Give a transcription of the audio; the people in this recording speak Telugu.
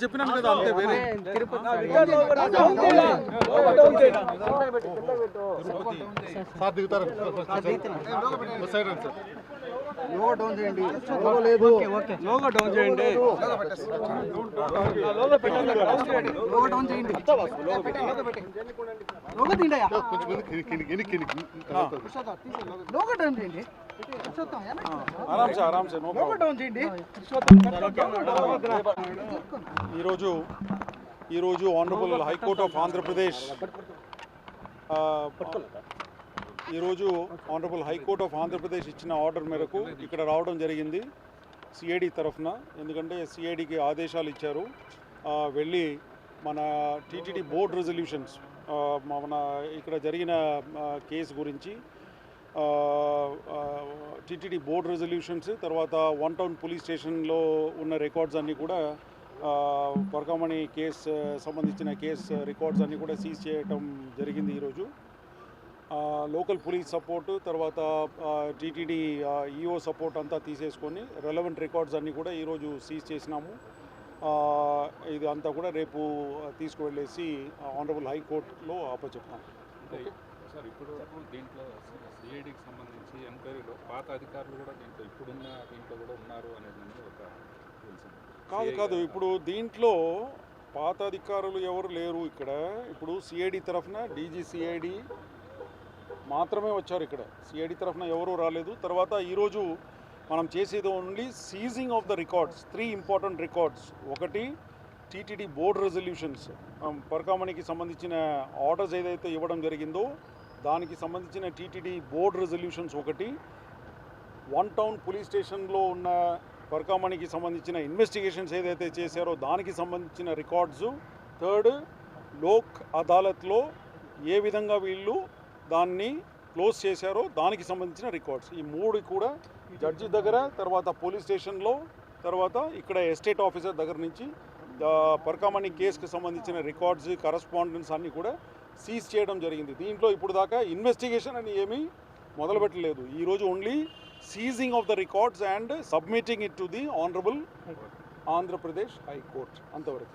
చెప్పినాను కదా అంతే వేరే సార్ దిగుతారు సార్ లోగో డౌన్ చేయండి. లోగో లేదు. లోగో డౌన్ చేయండి. లోగో డౌన్ చేయండి. లోగో తీయండి కొంచెం ముందు కింది- కింది- కింది- కింది- కింది. లోగో డౌన్ చేయండి చూద్దాం ఆరామ్ సార్ ఆరామ్ sir no logo problem down చేయండి. ఈరోజు ఈరోజు ఆనరబుల్ హైకోర్ట్ ఆఫ్ ఆంధ్రప్రదేశ్ ఈరోజు ఆనరబుల్ హైకోర్ట్ ఆఫ్ ఆంధ్రప్రదేశ్ ఇచ్చిన ఆర్డర్ మేరకు ఇక్కడ రావడం జరిగింది. సిఐడి తరఫున ఎందుకంటే సిఐడికి ఆదేశాలు ఇచ్చారు. వెళ్ళి మన టీటీడీ బోర్డ్ రెజల్యూషన్స్ మన ఇక్కడ జరిగిన కేసు గురించి టీటీడీ బోర్డ్ రెజల్యూషన్స్ తర్వాత వన్ టౌన్ పోలీస్ స్టేషన్లో ఉన్న రికార్డ్స్ అన్నీ కూడా వర్గమణి కేసు సంబంధించిన కేసు రికార్డ్స్ అన్నీ కూడా సీజ్ చేయటం జరిగింది ఈరోజు. లోకల్ పోలీస్ సపోర్ట్ తర్వాత టీటీడీ ఈఓ సపోర్ట్ అంతా తీసేసుకొని రెలవెంట్ రికార్డ్స్ అన్నీ కూడా ఈరోజు సీజ్ చేసినాము. ఆ, ఇది అంతా కూడా రేపు తీసుకువెళ్ళేసి ఆనరబుల్ హైకోర్టులో అప్పచెప్తాం సార్ ఇప్పుడు దీంట్లో సిఐడికి సంబంధించి ఎంక్వైరీలో పాత అధికారులు కూడా దీంట్లో ఇప్పుడున్న దీంట్లో కూడా ఉన్నారు అనేది ఒక కాదు కాదు ఇప్పుడు దీంట్లో పాత అధికారులు ఎవరు లేరు ఇక్కడ. ఇప్పుడు సిఐడి తరఫున డీజీ సిఐడి మాత్రమే వచ్చారు ఇక్కడ. సిఐడి తరఫున ఎవరూ రాలేదు. తర్వాత ఈరోజు మనం చేసేది only seizing of the records three important records. ఒకటి టీటీడీ బోర్డ్ రెజల్యూషన్స్. పరకామణికి సంబంధించిన ఆర్డర్స్ ఏదైతే ఇవ్వడం జరిగిందో దానికి సంబంధించిన టీటీడీ బోర్డ్ రెజల్యూషన్స్ ఒకటి. వన్ టౌన్ పోలీస్ స్టేషన్లో ఉన్న పరకామణికి సంబంధించిన ఇన్వెస్టిగేషన్స్ ఏదైతే చేశారో దానికి సంబంధించిన రికార్డ్స్. థర్డ్ లోక్ అదాలత్లో ఏ విధంగా వీళ్ళు దాన్ని క్లోజ్ చేశారో దానికి సంబంధించిన రికార్డ్స్. ఈ మూడు కూడా జడ్జి దగ్గర తర్వాత పోలీస్ స్టేషన్లో తర్వాత ఇక్కడ ఎస్టేట్ ఆఫీసర్ దగ్గర నుంచి పరకామణి కేసుకు సంబంధించిన రికార్డ్స్ కరస్పాండెన్స్ అన్నీ కూడా సీజ్ చేయడం జరిగింది. దీంట్లో ఇప్పుడు దాకా ఇన్వెస్టిగేషన్ అని ఏమీ మొదలుపెట్టలేదు. ఈరోజు only seizing of the records and submitting it to the honourable Andhra Pradesh high court అంతవరకు.